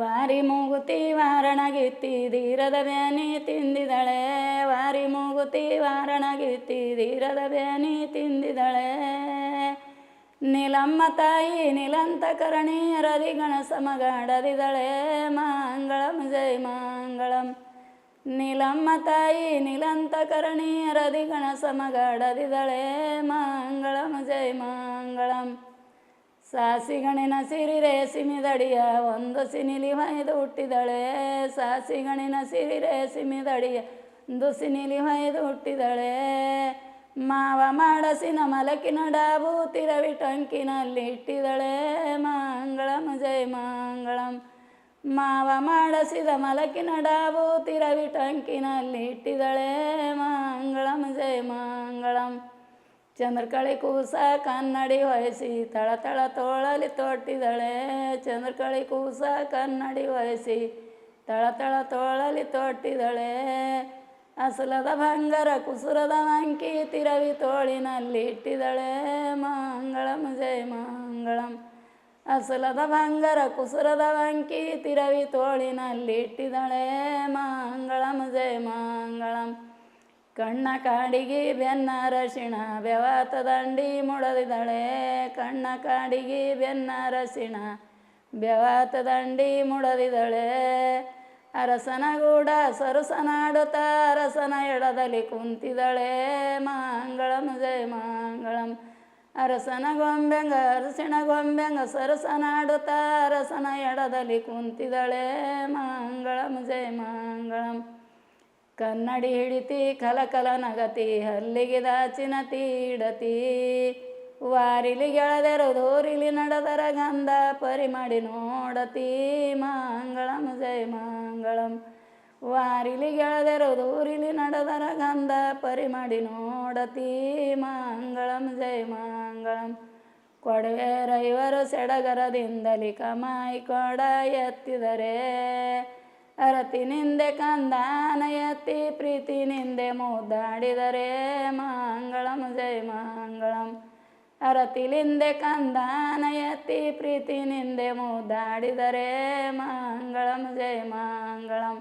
ವಾರಿ ಮೂಗುತಿ ವಾರಣಗಿತ್ತಿ ಧೀರದ ಬ್ಯಾನಿ ತಿಂದಿದಳೆ. ವಾರಿ ಮೂಗುತಿ ವಾರಣಗಿತ್ತಿ ಧೀರದ ಬ್ಯಾನಿ ತಿಂದಿದಳೆ. ನೀಲಮ್ಮ ತಾಯಿ ನೀಲಂತಕರಣಿ ರದಿ ಗಣಸ ಮಗಾಡದಿದಳೆ. ಮಂಗಳಂ, ಜೈ ಮಂಗಳಂ. ನೀಲಮ್ಮ ತಾಯಿ ನೀಲಂತಕರಣಿ ರದಿ ಗಣಸ ಮಂಗಳಂ, ಜೈ ಮಂಗಳಂ. ಸಾಸಿಗಣಿನ ಸಿರಿ ರೇಸಿಮಿದಡಿಯ ಒಂದು ಸಿನಿಲಿ ಹೊಯ್ದು ಹುಟ್ಟಿದಳೆ. ಸಾಸಿಗಣಿನ ಸಿರಿ ರೇಸಿಮಿದಡಿಯ ಒಂದು ಸಿನಿಲಿ ಹೊಯ್ದು ಹುಟ್ಟಿದಳೆ. ಮಾವ ಮಾಡಸಿನ ಮಲಕಿನ ಡಾಬು ತಿರವಿ ಟಂಕಿನಲ್ಲಿ ಇಟ್ಟಿದಳೆ. ಮಂಗಳಂ, ಜೈ ಮಂಗಳಂ. ಮಾವ ಮಾಡಸಿದ ಮಲಕಿನ ಡಾಬು ತಿರವಿ ಟಂಕಿನಲ್ಲಿ ಇಟ್ಟಿದಳೆ. ಮಂಗಳಂ, ಜೈ ಮಂಗಳಂ. ಚಂದ್ರಕಳಿ ಕೂಸ ಕನ್ನಡಿ ವಹಿಸಿ ತಳ ತಳ ತೋಳಲಿ ತೊಟ್ಟಿದಳೆ ಚಂದ್ರಕಳಿ ಕೂಸ ಕನ್ನಡಿ ವಹಿಸಿ ತಳ ತಳ ತೋಳಲಿ ತೊಟ್ಟಿದಳೆ ಅಸಲದ ಬಂಗಾರ ಕುಸುರದ ವಂಕಿ ತಿರವಿ ತೋಳಿನಲ್ಲಿ ಇಟ್ಟಿದಳೆ ಮಂಗಳಂ ಜೈ ಮಂಗಳಂ ಅಸಲದ ಬಂಗಾರ ಕುಸುರದ ವಂಕಿ ತಿರವಿ ತೋಳಿನಲ್ಲಿ ಇಟ್ಟಿದಳೆ ಮಂಗಳಂ ಜೈ ಮಂಗಳಂ ಕಣ್ಣ ಕಾಡಿಗೆ ಬೆನ್ನ ರಸಿಣ ಬೆವಾತ ದಂಡಿ ಮುಡದಿದಳೆ. ಕಣ್ಣ ಕಾಡಿಗೆ ಬೆನ್ನ ರಸಿಣ ಬೆವಾತ ದಂಡಿ ಮುಡದಿದಳೆ. ಅರಸನ ಗೂಡ ಸರಸನಾಡುತ್ತ ಅರಸನ ಎಡದಲ್ಲಿ ಕುಂತಿದಳೆ. ಮಂಗಳಂ ಜಯ ಮಂಗಳಂ. ಅರಸನ ಗೊಂಬೆಂಗ ಅರಸಿಣ ಗೊಂಬೆಂಗ ಸರಸನಾಡುತ್ತ ಅರಸನ ಎಡದಲ್ಲಿ ಕುಂತಿದಳೆ. ಮಂಗಳಂ ಜಯ ಮಂಗಳಂ. ಕನ್ನಡಿ ಹಿಡಿತಿ ಕಲಕಲ ನಗತಿ, ಹಲ್ಲಿಗೆ ದಾಚಿನ ತೀಡತಿ ವಾರಿಲಿ ಗೆಳೆದರು ದೋರಿಲಿ ನಡೆದರ ಗಂಧ ಪರಿಮಾಡಿ ನೋಡತಿ. ಮಂಗಳಂ ಜೈ ಮಂಗಳಂ. ವಾರಿಲಿ ಗೆಳೆದರು ದೂರಿಲಿ ನಡೆದರ ಗಂಧ ಪರಿಮಾಡಿ ನೋಡತಿ. ಮಂಗಳಂ ಜೈ ಮಂಗಳಂ. ಕೊಡವೆ ರೈವರು ಸೆಡಗರದಿಂದಲಿ ಕಮಾಯಿ ಕೊಡ ಎತ್ತಿದರೆ. ಅರತಿನಿಂದೆ ಕಂದಾನಯತಿ ಪ್ರೀತಿ ಪ್ರೀತಿನಿಂದೆ ಮುದ್ದಾಡಿದರೆ ಮಂಗಳಂ ಜಯ ಮಂಗಳಂ ಅರತಿಲಿಂದೆ ಕಂದಾನಯತಿ ಪ್ರೀತಿ ಪ್ರೀತಿನಿಂದೆ ಮುದ್ದಾಡಿದರೆ ಮಂಗಳಂ ಜಯ ಮಂಗಳಂ